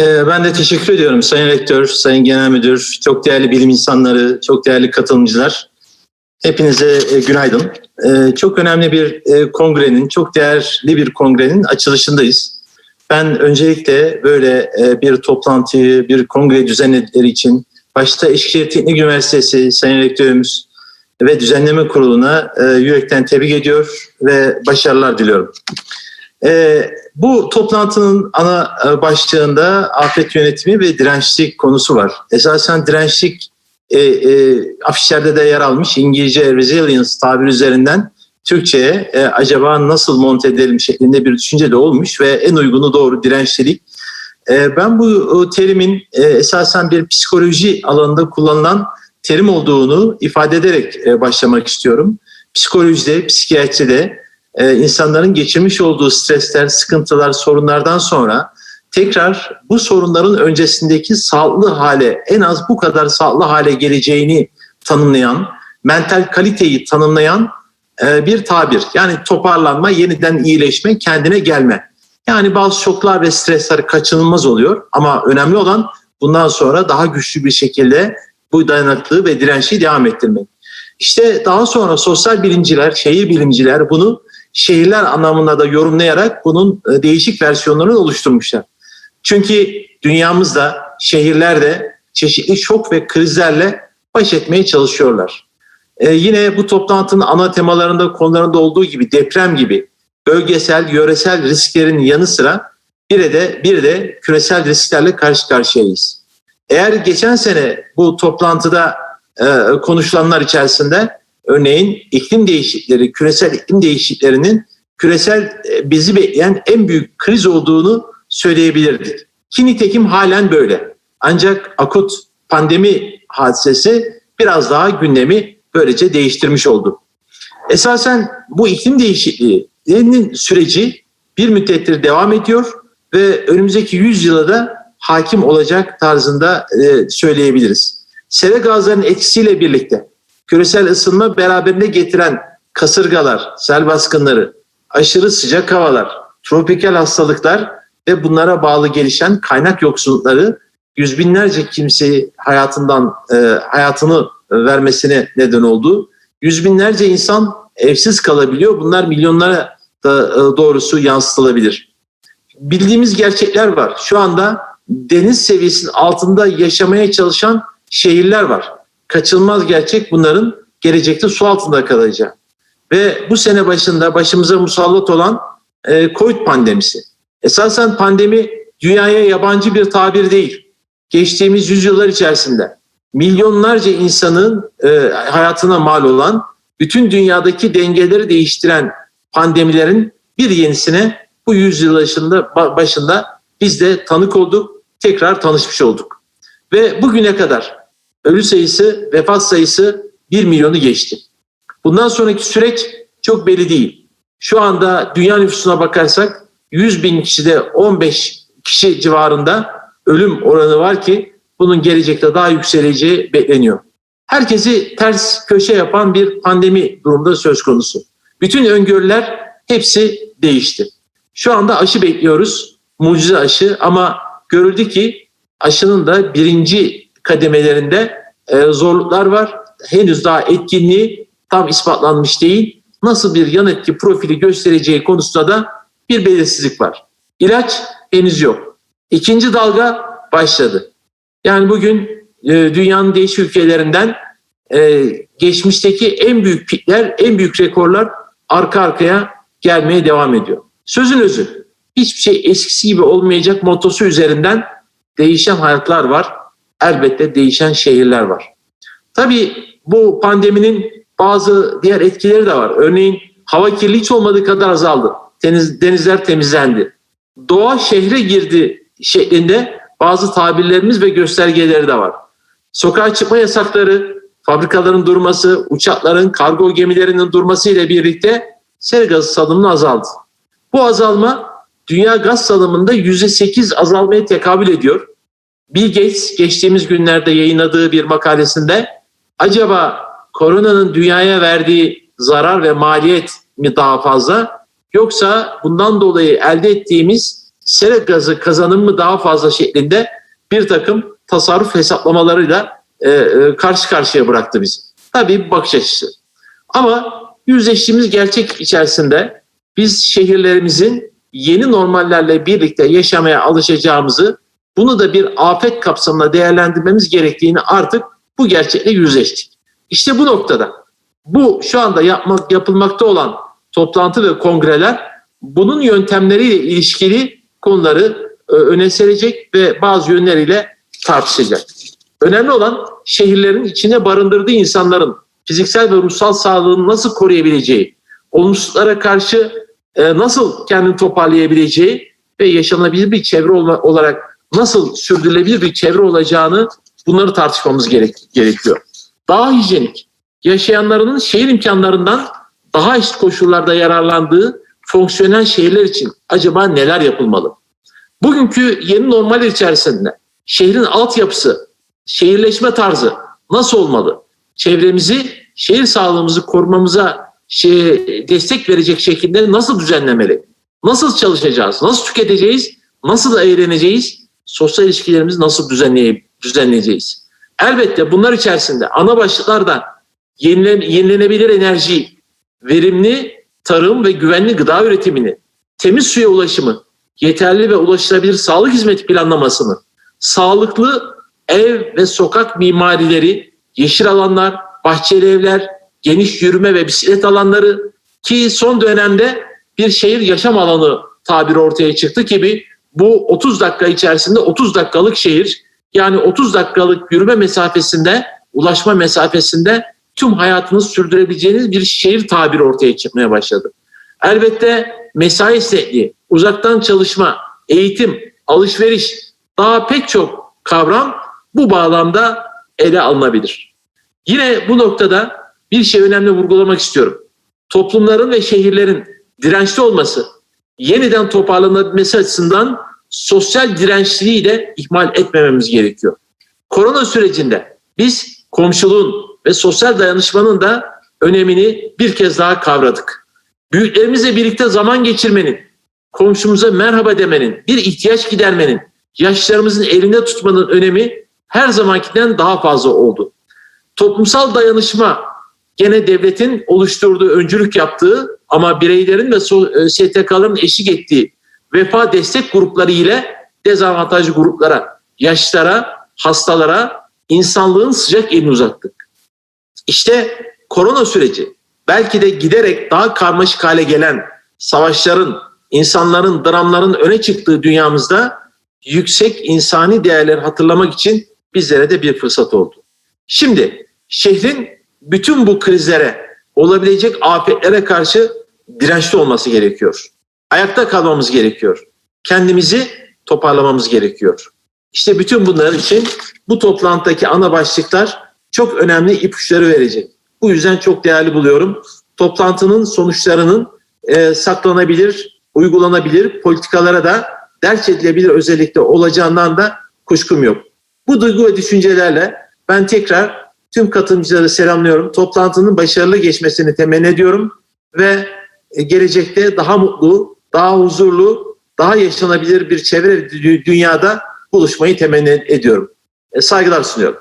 Ee, Ben de teşekkür ediyorum Sayın Rektör, Sayın Genel Müdür, çok değerli bilim insanları, çok değerli katılımcılar. Hepinize e, günaydın. Ee, Çok önemli bir e, kongrenin, çok değerli bir kongrenin açılışındayız. Ben öncelikle böyle e, bir toplantıyı, bir kongre düzenledikleri için başta Eskişehir Teknik Üniversitesi Sayın Rektörümüz ve Düzenleme Kurulu'na yürekten tebrik ediyor ve başarılar diliyorum. Ee, bu toplantının ana e, başlığında afet yönetimi ve dirençlik konusu var. Esasen dirençlik e, e, afişlerde de yer almış İngilizce resilience tabiri üzerinden Türkçe'ye e, acaba nasıl monte edelim şeklinde bir düşünce de olmuş ve en uygunu doğru dirençlilik. E, ben bu terimin e, esasen bir psikoloji alanında kullanılan terim olduğunu ifade ederek e, başlamak istiyorum. Psikolojide, psikiyatride e, insanların geçirmiş olduğu stresler, sıkıntılar, sorunlardan sonra tekrar bu sorunların öncesindeki sağlıklı hale, en az bu kadar sağlıklı hale geleceğini tanımlayan, mental kaliteyi tanımlayan e, bir tabir. Yani toparlanma, yeniden iyileşme, kendine gelme. Yani bazı şoklar ve stresler kaçınılmaz oluyor ama önemli olan bundan sonra daha güçlü bir şekilde bu dayanıklılığı ve dirençli devam ettirmek. İşte daha sonra sosyal bilimciler, şehir bilimciler bunu şehirler anlamında da yorumlayarak bunun e, değişik versiyonlarını oluşturmuşlar. Çünkü dünyamızda, şehirlerde çeşitli şok ve krizlerle baş etmeye çalışıyorlar. Ee, yine bu toplantının ana temalarında, konularında olduğu gibi deprem gibi bölgesel, yöresel risklerin yanı sıra bir de bir de küresel risklerle karşı karşıyayız. Eğer geçen sene bu toplantıda e, konuşulanlar içerisinde örneğin iklim değişiklikleri, küresel iklim değişikliklerinin küresel e, bizi bekleyen en büyük kriz olduğunu söyleyebilirdik. Ki nitekim halen böyle. Ancak akut pandemi hadisesi biraz daha gündemi böylece değiştirmiş oldu. Esasen bu iklim değişikliğinin süreci bir müddettir devam ediyor ve önümüzdeki 100 yıla da hakim olacak tarzında e, söyleyebiliriz. Sera gazlarının etkisiyle birlikte küresel ısınma beraberinde getiren kasırgalar, sel baskınları, aşırı sıcak havalar, tropikal hastalıklar ve bunlara bağlı gelişen kaynak yoksunlukları yüz binlerce kimseyi hayatından e, hayatını vermesine neden oldu. Yüz binlerce insan evsiz kalabiliyor. Bunlar milyonlara da e, doğrusu yansıtılabilir. Bildiğimiz gerçekler var. Şu anda deniz seviyesinin altında yaşamaya çalışan şehirler var. Kaçınılmaz gerçek bunların gelecekte su altında kalacağı. Ve bu sene başında başımıza musallat olan e, Covid pandemisi. Esasen pandemi dünyaya yabancı bir tabir değil. Geçtiğimiz yüzyıllar içerisinde milyonlarca insanın e, hayatına mal olan, bütün dünyadaki dengeleri değiştiren pandemilerin bir yenisine bu yüzyıl başında biz de tanık olduk, tekrar tanışmış olduk. Ve bugüne kadar ölü sayısı, vefat sayısı 1 milyonu geçti. Bundan sonraki süreç çok belli değil. Şu anda dünya nüfusuna bakarsak 100 bin kişide 15 kişi civarında ölüm oranı var ki bunun gelecekte daha yükseleceği bekleniyor. Herkesi ters köşe yapan bir pandemi durumda söz konusu. Bütün öngörüler hepsi değişti. Şu anda aşı bekliyoruz. Mucize aşı ama görüldü ki aşının da birinci kademelerinde e, zorluklar var. Henüz daha etkinliği tam ispatlanmış değil. Nasıl bir yan etki profili göstereceği konusunda da bir belirsizlik var. İlaç henüz yok. İkinci dalga başladı. Yani bugün e, dünyanın değişik ülkelerinden e, geçmişteki en büyük pikler, en büyük rekorlar arka arkaya gelmeye devam ediyor. Sözün özü, hiçbir şey eskisi gibi olmayacak motosu üzerinden değişen hayatlar var. Elbette değişen şehirler var. Tabii bu pandeminin bazı diğer etkileri de var. Örneğin hava kirliliği hiç olmadığı kadar azaldı. Deniz, denizler temizlendi. Doğa şehre girdi şeklinde bazı tabirlerimiz ve göstergeleri de var. Sokağa çıkma yasakları, fabrikaların durması, uçakların, kargo gemilerinin durması ile birlikte sera gazı salımının azaldı. Bu azalma dünya gaz salımında %8 azalmaya tekabül ediyor. Bill Gates geçtiğimiz günlerde yayınladığı bir makalesinde acaba koronanın dünyaya verdiği zarar ve maliyet mi daha fazla yoksa bundan dolayı elde ettiğimiz sera gazı kazanımı daha fazla şeklinde bir takım tasarruf hesaplamalarıyla e, e, karşı karşıya bıraktı bizi. Tabii bir bakış açısı. Ama yüzleştiğimiz gerçek içerisinde biz şehirlerimizin yeni normallerle birlikte yaşamaya alışacağımızı, bunu da bir afet kapsamında değerlendirmemiz gerektiğini artık bu gerçekle yüzleştik. İşte bu noktada bu şu anda yapmak yapılmakta olan toplantı ve kongreler bunun yöntemleriyle ilişkili konuları e, öne serecek ve bazı yönleriyle tartışacak. Önemli olan şehirlerin içine barındırdığı insanların fiziksel ve ruhsal sağlığını nasıl koruyabileceği, olumsuzlara karşı e, nasıl kendini toparlayabileceği ve yaşanabilir bir çevre olarak nasıl sürdürülebilir bir çevre olacağını bunları tartışmamız gerek, gerekiyor. Daha hijyenik, yaşayanlarının şehir imkanlarından daha eşit koşullarda yararlandığı fonksiyonel şehirler için acaba neler yapılmalı? Bugünkü yeni normaller içerisinde şehrin altyapısı, şehirleşme tarzı nasıl olmalı? Çevremizi, şehir sağlığımızı korumamıza şey, destek verecek şekilde nasıl düzenlemeli? Nasıl çalışacağız? Nasıl tüketeceğiz? Nasıl eğleneceğiz? Sosyal ilişkilerimizi nasıl düzenleye, düzenleyeceğiz? Elbette bunlar içerisinde ana başlıklarda yenilen, yenilenebilir enerji, verimli tarım ve güvenli gıda üretimini, temiz suya ulaşımı, yeterli ve ulaşılabilir sağlık hizmeti planlamasını, sağlıklı ev ve sokak mimarileri, yeşil alanlar, bahçeli evler, geniş yürüme ve bisiklet alanları ki son dönemde bir şehir yaşam alanı tabiri ortaya çıktı gibi bu 30 dakika içerisinde 30 dakikalık şehir yani 30 dakikalık yürüme mesafesinde, ulaşma mesafesinde tüm hayatınızı sürdürebileceğiniz bir şehir tabiri ortaya çıkmaya başladı. Elbette mesai esnekliği, uzaktan çalışma, eğitim, alışveriş daha pek çok kavram bu bağlamda ele alınabilir. Yine bu noktada bir şey önemli vurgulamak istiyorum. Toplumların ve şehirlerin dirençli olması, yeniden toparlanabilmesi açısından sosyal dirençliliği de ihmal etmememiz gerekiyor. Korona sürecinde biz komşuluğun ve sosyal dayanışmanın da önemini bir kez daha kavradık. Büyüklerimizle birlikte zaman geçirmenin, komşumuza merhaba demenin, bir ihtiyaç gidermenin, yaşlarımızın elinde tutmanın önemi her zamankinden daha fazla oldu. Toplumsal dayanışma gene devletin oluşturduğu, öncülük yaptığı ama bireylerin ve STK'ların eşlik ettiği vefa destek grupları ile dezavantajlı gruplara, yaşlara, hastalara insanlığın sıcak elini uzattık. İşte korona süreci belki de giderek daha karmaşık hale gelen savaşların, insanların, dramların öne çıktığı dünyamızda yüksek insani değerleri hatırlamak için bizlere de bir fırsat oldu. Şimdi şehrin bütün bu krizlere, olabilecek afetlere karşı dirençli olması gerekiyor. Ayakta kalmamız gerekiyor. Kendimizi toparlamamız gerekiyor. İşte bütün bunlar için bu toplantıdaki ana başlıklar çok önemli ipuçları verecek. Bu yüzden çok değerli buluyorum. Toplantının sonuçlarının e, saklanabilir, uygulanabilir politikalara da ders edilebilir özellikle olacağından da kuşkum yok. Bu duygu ve düşüncelerle ben tekrar tüm katılımcıları selamlıyorum. Toplantının başarılı geçmesini temenni ediyorum ve e, gelecekte daha mutlu, daha huzurlu, daha yaşanabilir bir çevre dünyada buluşmayı temenni ediyorum. E, saygılar sunuyorum.